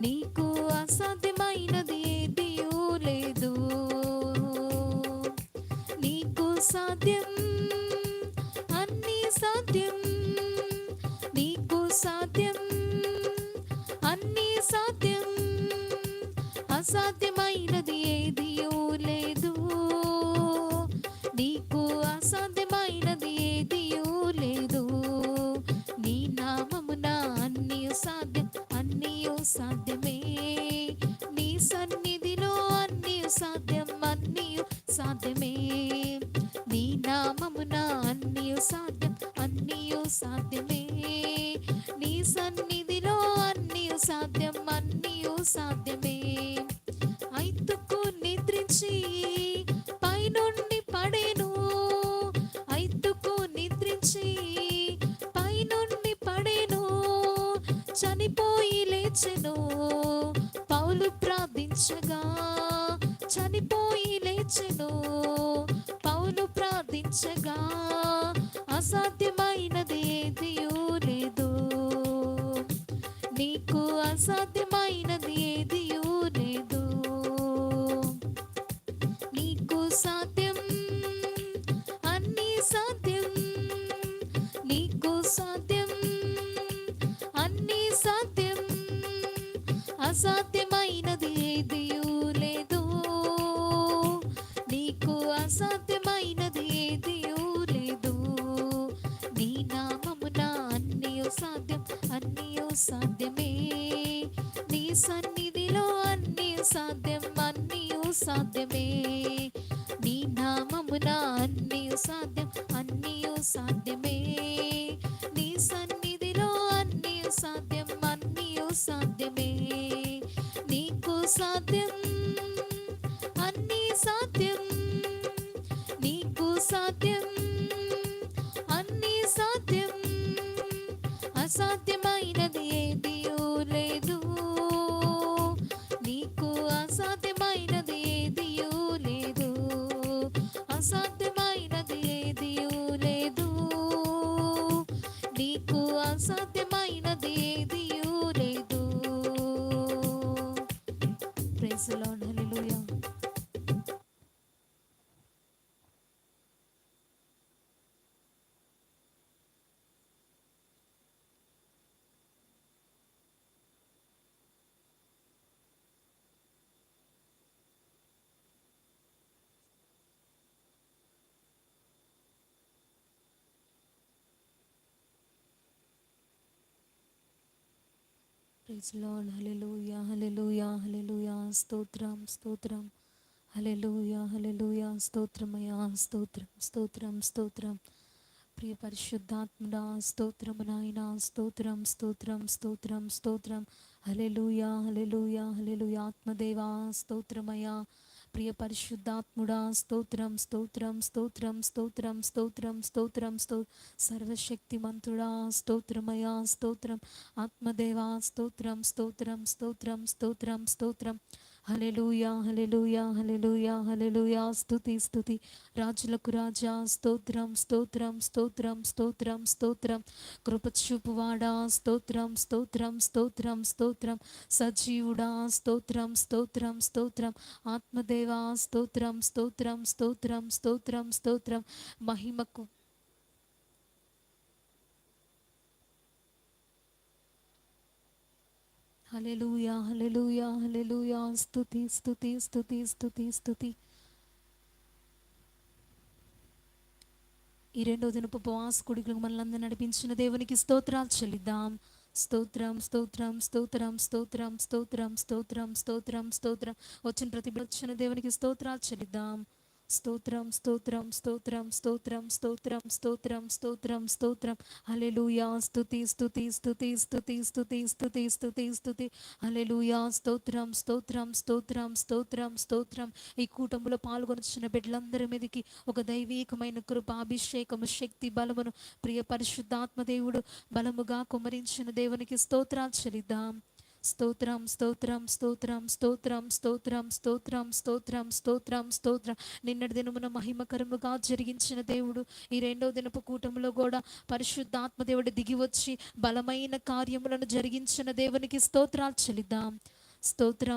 నీకు అసాధ్యమైనది ఏదియూ లేదు. నీకు సాధ్యం అన్ని సాధ్యం. నీకు సాధ్యం అన్ని సాధ్యం. అసాధ్యమైనది ఏదియో సాధ్యమే నీ నామమున అన్నీ సాధ్యం అన్నీ సాధ్యమే. నీ సన్నిధిలో అన్నీ సాధ్యం అన్నీ సాధ్యమే. ఐతుకు నిద్రించి పైనుండి పడేను. ఐతుకు నిద్రించి పైనుండి పడేను. చనిపోయి లేచెను. పౌలు ప్రార్థించగా ప్రార్థించగా అసాధ్యమైనది ఏదియూ లేదు. నీకు అసాధ్యమైనది ఏదియూ లేదు. నీకు సాధ్యం అన్ని సాధ్యం. నీకు సాధ్యం అన్ని సాధ్యం. అసాధ్యం నీ సన్నిధిలో అన్ని సాధ్యం అన్నీ సాధ్యమే. నీ నామమున అన్నీ సాధ్యం అన్నీ సాధ్యమే. నీ సన్నిధిలో అన్నీ సాధ్యం అన్నీ సాధ్యమే. నీకు సాధ్యం అన్నీ సాధ్యం. నీకు సాధ్యం అన్నీ సాధ్యం. అసాధ్యమైనది ఏదియో లేదు. నీకు అసాధ్యమైనది ఏదియూ లేదు. అసాధ్యమైనది ఏదియూ లేదు. నీకు అసాధ్యమైనది ఏదియూ లేదు ప్రెస్లో ప్రైజ్ లార్డ్ హల్లెలూయా హల్లెలూయా హల్లెలూయా స్తోత్రం స్తోత్రం హలెలుయా హలెలుయా స్తోత్రమయా స్తోత్రం స్తోత్రం స్తోత్రం ప్రియ పరిశుద్ధాత్ముడా స్తోత్రము నాయన స్తోత్రం స్తోత్రం స్తోత్రం స్తోత్రం హలెలుయా హలెలుయా హలెలుయా ఆత్మదేవా స్తోత్రమయా ప్రియ పరిశుద్ధాత్ముడా స్తోత్రం స్తోత్రం స్తోత్రం స్తోత్రం స్తోత్రం స్తోత్రం స్తో సర్వశక్తిమంతుడా స్తోత్రమయా స్తోత్రం ఆత్మదేవా స్తోత్రం స్తోత్రం స్తోత్రం స్తోత్రం స్తోత్రం. హలెలుయా హలెలుయా హలెలుయా హలెలుయా స్తుతి స్తుతి. రాజులకు రాజా స్తోత్రం స్తోత్రం స్తోత్రం స్తోత్రం స్తోత్రం. కృపచూపువాడా స్తోత్రం స్తోత్రం స్తోత్రం స్తోత్రం. సజీవుడా స్తోత్రం స్తోత్రం స్తోత్రం. ఆత్మదేవా స్తోత్రం స్తోత్రం స్తోత్రం స్తోత్రం స్తోత్రం. మహిమకు హలెలుయా హలెలుయా హలెలుయా స్తుతి స్తుతి స్తుతి స్తుతి స్తుతి. ఈ రెండో దినపు ఉపవాస కుడికలకు మనల్ని నడిపించిన దేవునికి స్తోత్రాలు చెల్లిద్దాం. స్తోత్రం స్తోత్రం స్తోత్రం స్తోత్రం స్తోత్రం స్తోత్రం స్తోత్రం స్తోత్రం. వచ్చిన ప్రతి వచ్చిన దేవునికి స్తోత్రాలు చెల్లిద్దాం. స్తోత్రం స్తోత్రం స్తోత్రం స్తోత్రం స్తోత్రం స్తోత్రం స్తోత్రం స్తోత్రం. అలెలుయా స్తుతి స్తుతి స్తుతి స్తుతి స్తుతి స్తుతి స్తుతి స్తుతి. అలెలుయా స్తోత్రం స్తోత్రం స్తోత్రం స్తోత్రం స్తోత్రం. ఈ కూటమిలో పాల్గొనిచిన బిడ్డలందరి మీదకి ఒక దైవీకమైన కృప అభిషేకము శక్తి బలమును. ప్రియ పరిశుద్ధాత్మ దేవుడు బలముగా కుమరించిన దేవునికి స్తోత్రాలు చెల్లిద్దాం. స్తోత్రం స్తోత్రం స్తోత్రం స్తోత్రం స్తోత్రం స్తోత్రం స్తోత్రం స్తోత్రం స్తోత్రం. నిన్నటి దినమున మహిమకరముగా జరిగించిన దేవుడు ఈ రెండో దినపు కూటములో కూడా పరిశుద్ధాత్మ దేవుడు దిగి వచ్చి బలమైన కార్యములను జరిగించిన దేవునికి స్తోత్రాలు చెల్లిద్దాం. స్తోత్రం.